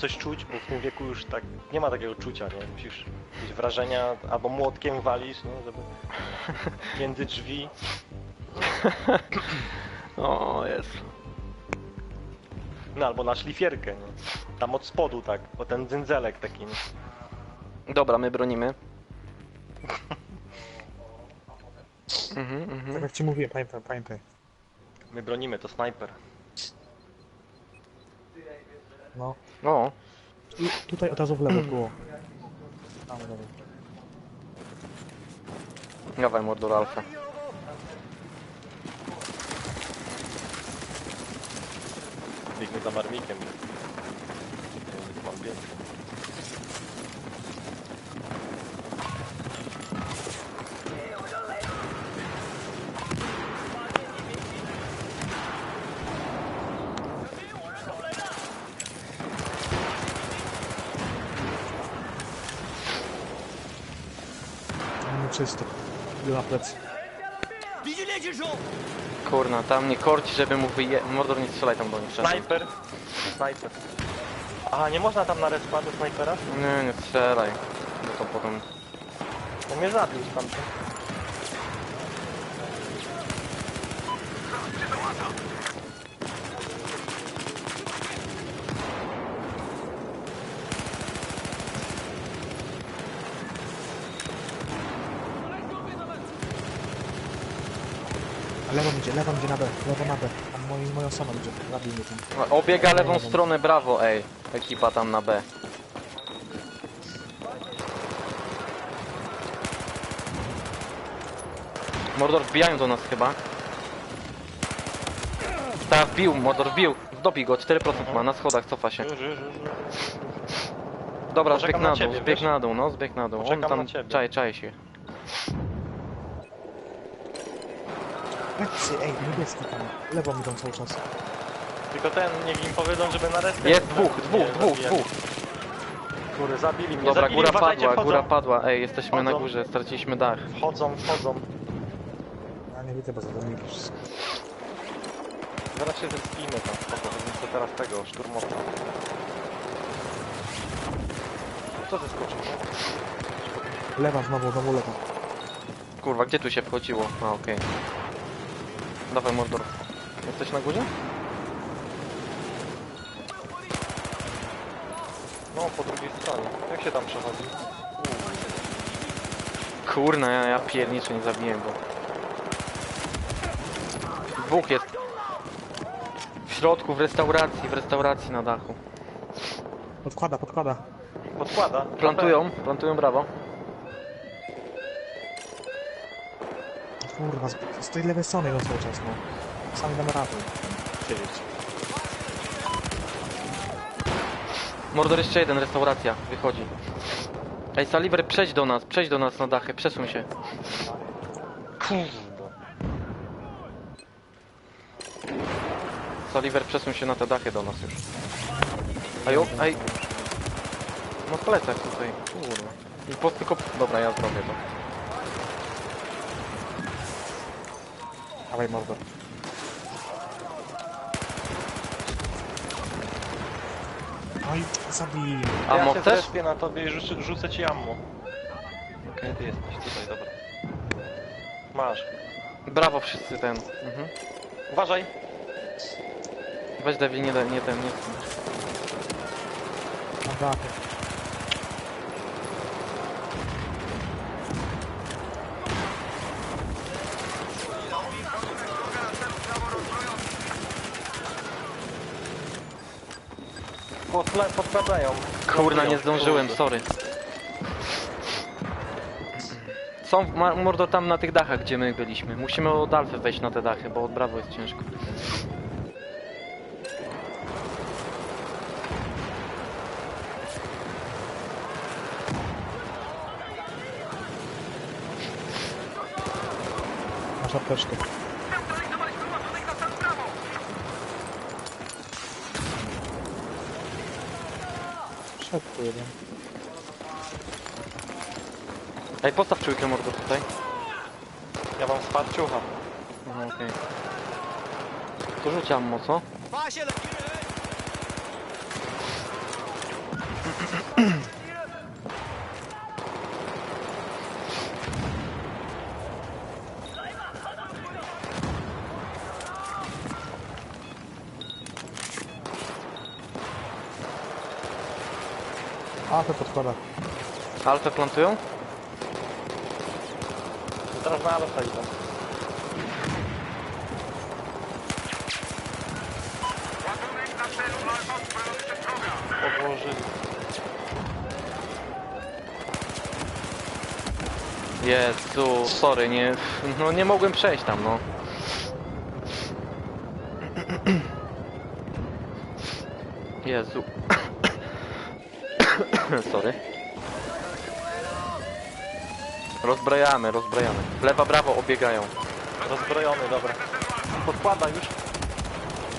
coś czuć, bo w tym wieku już tak nie ma takiego czucia, nie? Musisz mieć wrażenia, albo młotkiem walisz, no, żeby między drzwi. O, jest. No albo na szlifierkę, nie? Tam od spodu tak, bo ten dzyndzelek taki, nie? Dobra, my bronimy. Mhm, Tak mhm. jak ci mówiłem, pamiętaj, pamiętaj. My bronimy, to snajper. No. O, I tutaj od razu w lewo było. Tam w lewo. dawaj Mordor Alfa. Biegnie za marmikiem. nie? Mam bieg. Nie czysto. Idę na plecy. Kurna, tam nie korci, żeby mu wyje... Mordor nie strzelaj tam do nich. Snajper. Snajper. Aha, nie można tam na respa do snajpera? Nie, nie strzelaj. Bo to potem... Bo mnie zabił stamtąd. Lewo idzie, lewo idzie na B, lewo na B. Tam moi, moja osoba idzie, zabij mnie tam. Obiega lewą stronę, brawo, ej. Ekipa tam na B. Mordor wbijają do nas chyba. Tak, wbił, Mordor wbił. Zdobij go, 4% ma, na schodach cofa się. Już, już, już. już. Dobra, Poczekam zbieg na na dół, ciebie, zbieg wiesz? na dół, no, zbieg na dół. On tam na ciebie. czaj, czaj się. Plecy, ej, niebieski tam. Lewo idą cały czas. Tylko ten, niech im powiedzą, żeby na respie... Jest dwóch, dwóch, Nie, dwóch, dwóch. Kurde, zabili mnie, Dobra, zabili, góra uważajcie, padła, wchodzą. góra padła. Ej, jesteśmy na górze, straciliśmy dach. Wchodzą, wchodzą. Ja nie widzę, bo zawodniki wszystko. Zaraz się zespijmy tam, spoko, sobie teraz tego, szturmowca. Co zeskoczył? Lewa znowu, znowu lewa. Kurwa, gdzie tu się wchodziło? A, okej. Dawaj, Mordor. Jesteś na górze? No, po drugiej stronie. Jak się tam przechodzi? Kurna, ja, ja pierniczę, nie zabiłem go. Dwóch jest. W środku, w restauracji, w restauracji na dachu. Podkłada, podkłada. Podkłada. Plantują, plantują brawo. Kurwa, z, z tej lewej strony idą cały czas, no. Sami damy radę. Siedzieć. Mordor jeszcze jeden, restauracja, wychodzi. Ej, Saliver, przejdź do nas, przejdź do nas na dachy, przesuń się. Saliver, przesuń się na te dachy do nas już. Ej, o, ej. No w plecach tutaj, kurwa. I po tylko... Dobra, ja zrobię to. Dawaj, Mordor. No i zabij. A ja chcesz? zrespię na tobie i rzucę, rzucę ci ammo. Okej, ty jesteś tutaj, dobra. Masz. Brawo wszyscy ten. Mhm. Uważaj. Weź Devil, nie, da- nie ten, nie ten. Podkla podkładają. Kurna, nie zdążyłem, sorry. Są ma- mordo tam na tych dachach, gdzie my byliśmy. Musimy od Alfy wejść na te dachy, bo od Brawo jest ciężko. Masz apteczkę. Tu jeden. Ej, postaw czujkę mordo tutaj. Ja mam wsparciucha. Aha, okej. To rzuć ammo, co? A, to podkłada. Alfę plantują? To teraz na alfa idą. Odłożyli. Jezu, sorry, nie, no nie mogłem przejść tam, no. Jezu. sorry. Rozbrajamy, rozbrajamy. Lewa, brawo, obiegają. Rozbrojony, dobra. Podkłada już.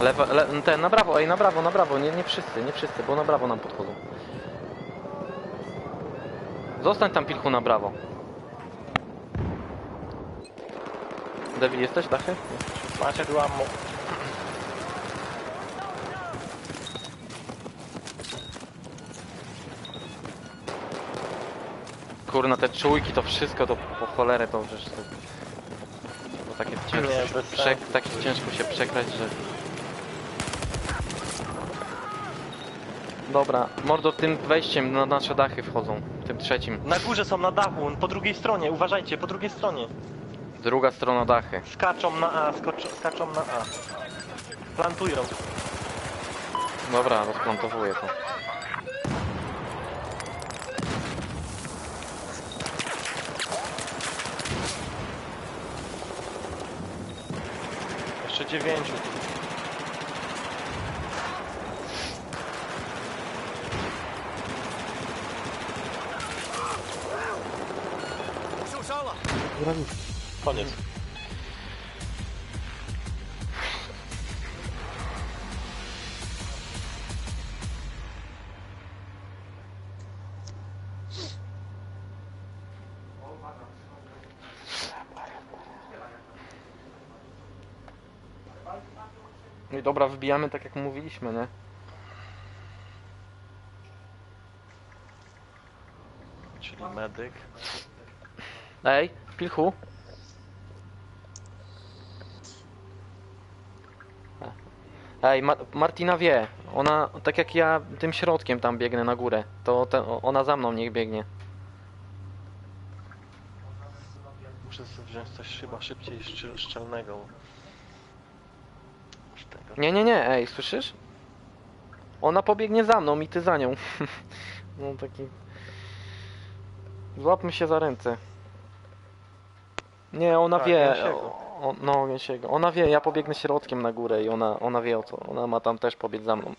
Lewa, le, ten, na brawo, ej, na brawo, na brawo, nie, nie wszyscy, nie wszyscy, bo na brawo nam podchodzą. Zostań tam, Pilchu, na brawo. Devil, jesteś, dachy? Macie tu ammo. Kurna, te czujki, to wszystko, to po cholerę to przecież to... To takie ciężko, Nie, bez prze, sensu. takie ciężko się przegrać, że... Dobra, mordo tym wejściem na nasze dachy wchodzą, tym trzecim. Na górze są na dachu, po drugiej stronie, uważajcie, po drugiej stronie. Druga strona dachy. Skaczą na A, skocz, skaczą na A. Plantują. Dobra, rozplantowuję to. Dziewięciu. Koniec. No i dobra, wbijamy tak jak mówiliśmy, nie? Czyli medyk. Ej, Pilchu. Ej, Ma Martina wie. Ona, tak jak ja tym środkiem tam biegnę na górę, to te, ona za mną niech biegnie. Muszę sobie wziąć coś chyba szybciej szczel- szczelnego. Nie, nie, nie, ej, słyszysz? Ona pobiegnie za mną i ty za nią. no taki... Złapmy się za ręce. Nie, ona Tak, wie. Gęsiego. O, o, no, Gęsiego. Ona wie, ja pobiegnę środkiem na górę i ona, ona wie o co. Ona ma tam też pobiec za mną.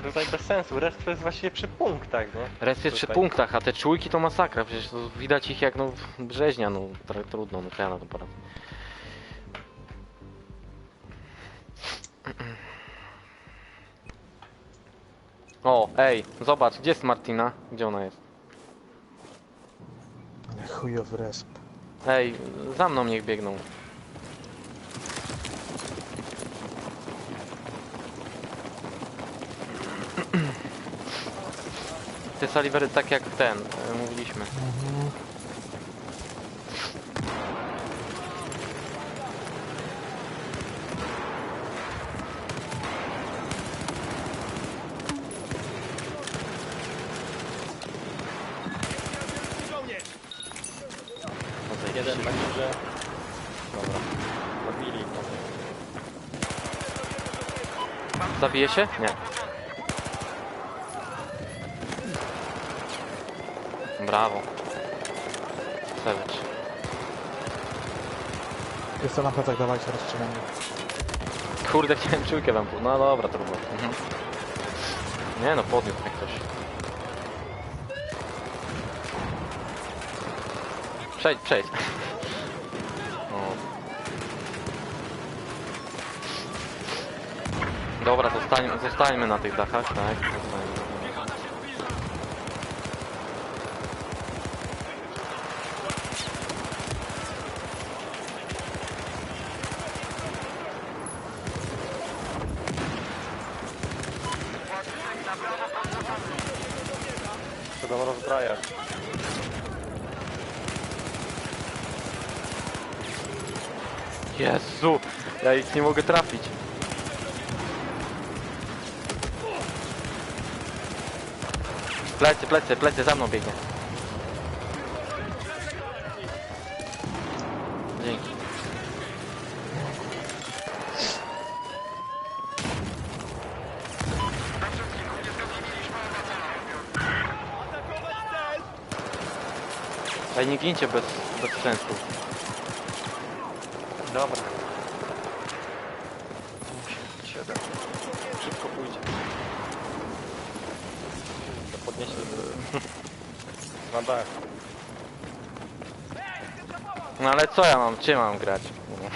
Ale tutaj bez sensu, rest to jest właściwie przy punktach, nie? Resty przy Tutaj. punktach, a te czujki to masakra. Przecież to widać ich jak no brzeźnia, no tr- trudno, no to ja na to poradzę. O, ej, zobacz, gdzie jest Martina? Gdzie ona jest? Chujowy resp. Ej, za mną niech biegną. Te saliwery tak jak ten, e, mówiliśmy. Jeden. Dobra. Zabije się? Nie. Brawo. Savage. Jest to na plecach, dawajcie, rozstrzelamy. Kurde, chciałem czujkę wam... No dobra, trudno. Mhm. Nie no, podniósł mnie ktoś. Przejdź, przejdź. O. Dobra, zostańmy, zostańmy na tych dachach, tak? Zostańmy. Traja. Jezu, nie mogę trafić. Plecy, plecy, plecy, za mną biegnie. Dzięki. Ej, nie gincie bez, bez sensu. Dobra. 7. Szybko pójdzie. To podniesie. Na. No ale co ja mam, czym mam grać? No.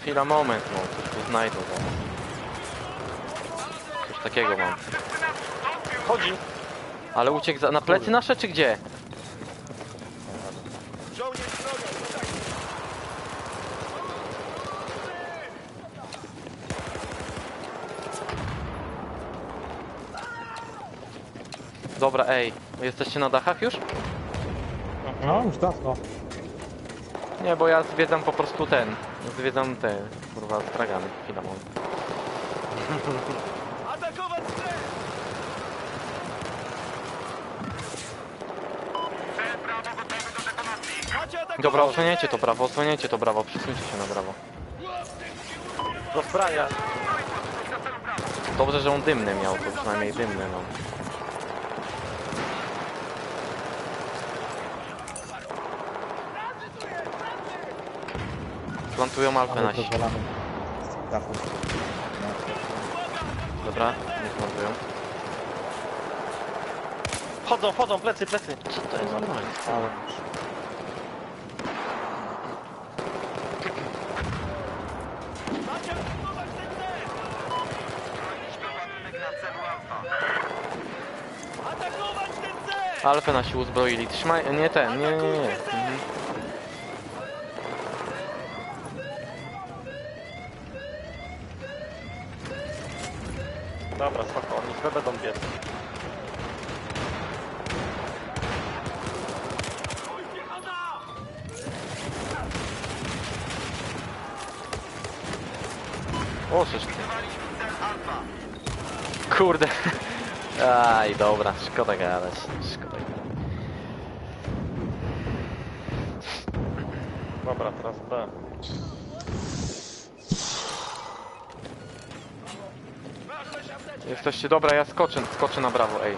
Chwila, moment, no, coś tu znajdę, no. Coś takiego mam. Chodzi! Ale uciekł za, na plecy nasze, czy gdzie? Dobra, ej, jesteście na dachach już? No, już dawno. Nie, bo ja zwiedzam po prostu ten. Zwiedzam te, kurwa, stragany. Chwila, moment. Dobra, osłaniajcie to brawo, osłaniajcie to brawo, przesuńcie się na brawo. Rozbraja! Dobrze, że on dymny miał, to przynajmniej dymny, no. Plantują alfę Ale nasi. Z dachu. Dobra, nie plantują. Chodzą, chodzą, plecy, plecy! Co to jest za broń? Już. Alfę nasi uzbroili. Trzymaj, nie ten, nie, nie, nie. Mhm. Dobra, spoko, oni chyba będą biec. O, coś ty. Kurde. Aj, dobra, szkoda gadać. Szkoda. Dobra, teraz B. Jesteście, dobra, ja skoczę, skoczę na brawo, ej.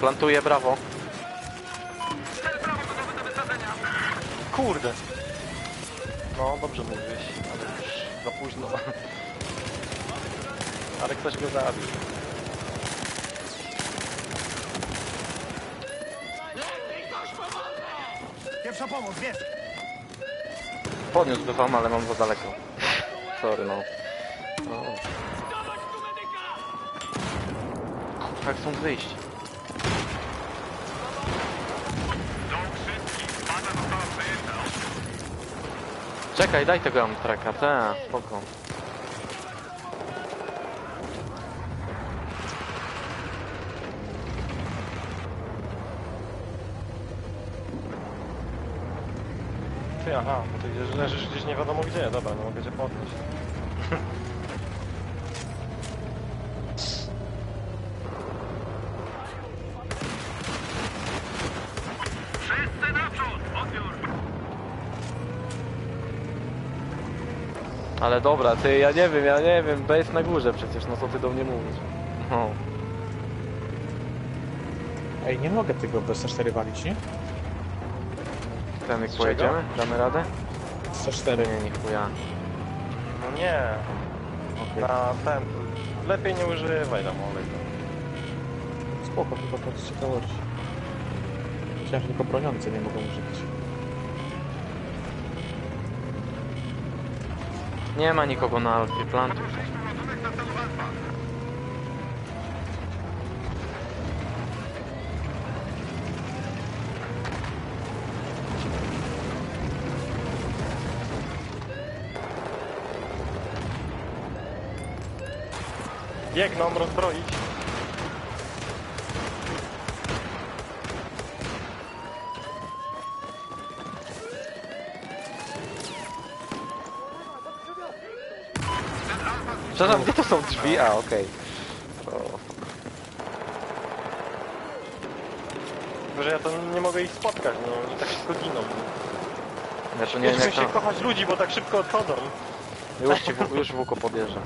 Plantuję brawo. Kurde! No, dobrze mówiłeś, ale już za późno. Ale ktoś go zabił. Pierwsza pomoc, wiesz! Podniósłby wam, ale mam za daleko. Sorry, no. O. Jak są wyjść? Czekaj, daj tego Amtraka, ta, spoko. Ty, aha, bo ty leżysz gdzieś nie wiadomo gdzie. Dobra, no mogę cię podnieść. Ale dobra, ty, ja nie wiem, ja nie wiem, B jest na górze przecież, no co ty do mnie mówisz? No. Ej, nie mogę tego bez C4 walić, nie? Ten jak Z pojedziemy? Damy radę? C4. Nie, nie chuja. No nie, Okej. na ten... Lepiej nie używaj tam olej. Spoko, tylko to z ciekawości. Myślałem, że tylko broniące nie mogą użyć. Nie ma nikogo na Alfie, plantuj się. Biegną rozbroić. Przepraszam, gdzie to są drzwi? A, okej. O, Tylko, że ja to nie mogę ich spotkać, no oni tak szybko giną. To nie Nie wiem chcę jak się tam... kochać ludzi, bo tak szybko odchodzą. Już ci, w- już Wuko podjeżdża.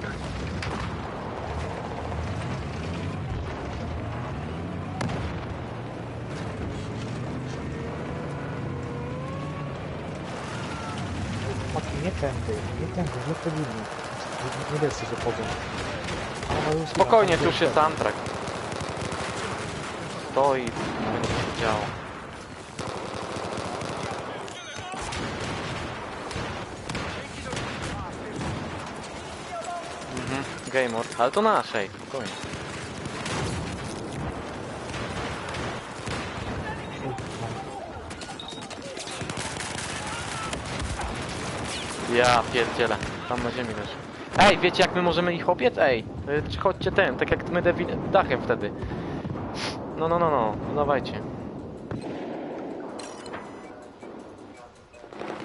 Chłopaki, nie tędy, nie tędy, nie linii. Nie- Nie wiedzcie, że już- Spokojnie, tu już jest Antrak. Stoi, będzie się działo. Mhm, Gamer, ale to naszej, spokojnie. Ja pierdzielę, tam na ziemi leży. Ej, wiecie jak my możemy ich obiec? Ej, y, chodźcie ten, tak jak my Devil, dachem wtedy. No, no, no, no, no dawajcie.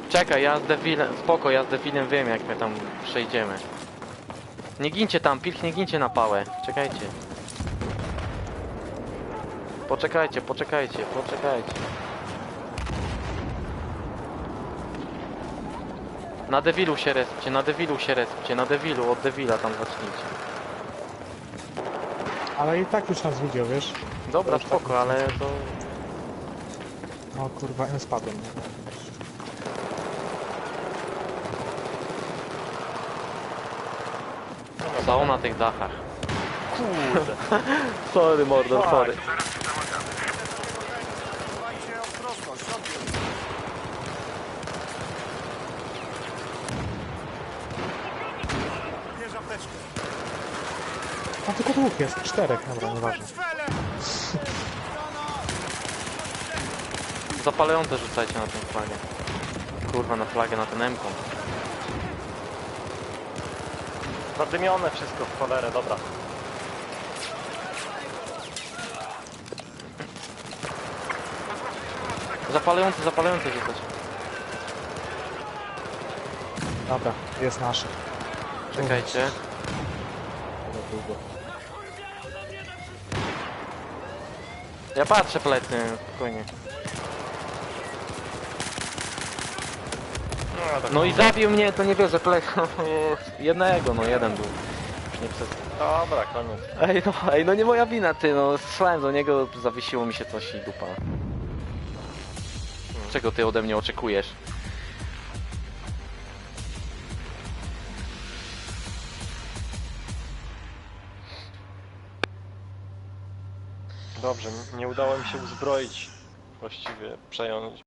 Czekaj, ja z Devilem, spoko, ja z Devilem wiem jak my tam przejdziemy. Nie gincie tam, pilch, nie gincie na pałę, czekajcie. Poczekajcie, poczekajcie, poczekajcie. Na Devilu się respcie, na Devilu się respcie, na Devilu, od Devila tam zacznijcie. Ale i tak już nas widział, wiesz? Dobra, spoko, ale to... No kurwa, ja spadłem. Są na tych dachach. Kurde. Sorry, Mordor, Tak. sorry. Apteczkę. A tylko dwóch jest, czterech, dobra, nieważne. Fele! Zapalające rzucajcie na tę flagę. Kurwa, na flagę, na ten emką. Zadymione wszystko w cholerę, dobra. Zapalające, zapalające rzucać. Dobra, jest nasze. Czekajcie. Ja patrzę plecy, spokojnie. No, tak. No i zabił mnie, to nie wierzę, plech. Jednego, no jeden był. Już nie przez... Dobra, koniec. Ej no, ej, no nie moja wina, ty, no strzelałem do niego, zawiesiło mi się coś i dupa. Czego ty ode mnie oczekujesz? Dobrze, nie udało mi się uzbroić. Właściwie przejąć